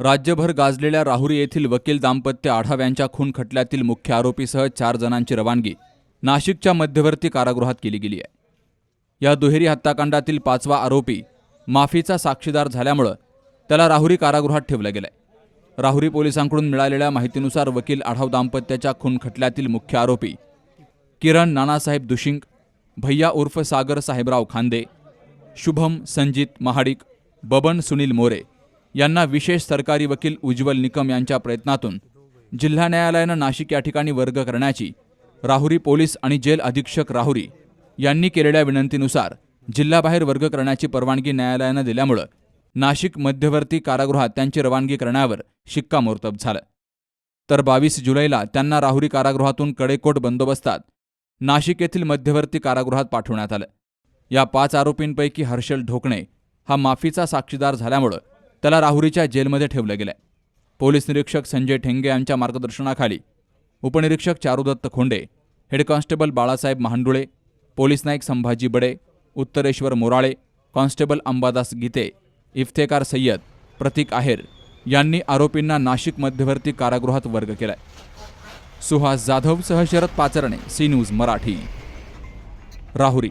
राज्यभर गाजलेल्या राहुरी येथील वकील दाम्पत्य आढाव यांच्या खून खटल्यातील मुख्य आरोपीसह चार जणांची रवानगी नाशिकच्या मध्यवर्ती कारागृहात केली गेली आहे. या दुहेरी हत्याकांडातील पाचवा आरोपी माफीचा साक्षीदार झाल्यामुळं त्याला राहुरी कारागृहात ठेवलं गेलंय. राहुरी पोलिसांकडून मिळालेल्या माहितीनुसार वकील आढाव दाम्पत्याच्या खून खटल्यातील मुख्य आरोपी किरण नानासाहेब दुशिंक भैया उर्फ सागर साहेबराव खांदे शुभम संजित महाडिक बबन सुनील मोरे यांना विशेष सरकारी वकील उज्ज्वल निकम यांच्या प्रयत्नातून जिल्हा न्यायालयानं नाशिक या ठिकाणी वर्ग करण्याची राहुरी पोलीस आणि जेल अधीक्षक राहुरी यांनी केलेल्या विनंतीनुसार जिल्हाबाहेर वर्ग करण्याची परवानगी न्यायालयानं दिल्यामुळं नाशिक मध्यवर्ती कारागृहात त्यांची रवानगी करण्यावर शिक्कामोर्तब झालं. तर बावीस जुलैला त्यांना राहुरी कारागृहातून कडेकोट बंदोबस्तात नाशिक येथील मध्यवर्ती कारागृहात पाठवण्यात आलं. या पाच आरोपींपैकी हर्षल ढोकणे हा माफीचा साक्षीदार झाल्यामुळं त्याला राहुरीच्या जेलमध्ये ठेवलं गेलंय. पोलीस निरीक्षक संजय ठेंगे यांच्या मार्गदर्शनाखाली उपनिरीक्षक Charudatta Khonde head constable Balasaheb Mahandule police Naik Sambhaji Bade Uttareshwar Morale constable Ambadas Gite Iftekar Sayyad Pratik Aher यांनी आरोपींना नाशिक मध्यवर्ती कारागृहात वर्ग केलाय. सुहास जाधव सह Sharad Pacharne C news Marathi. Rahuri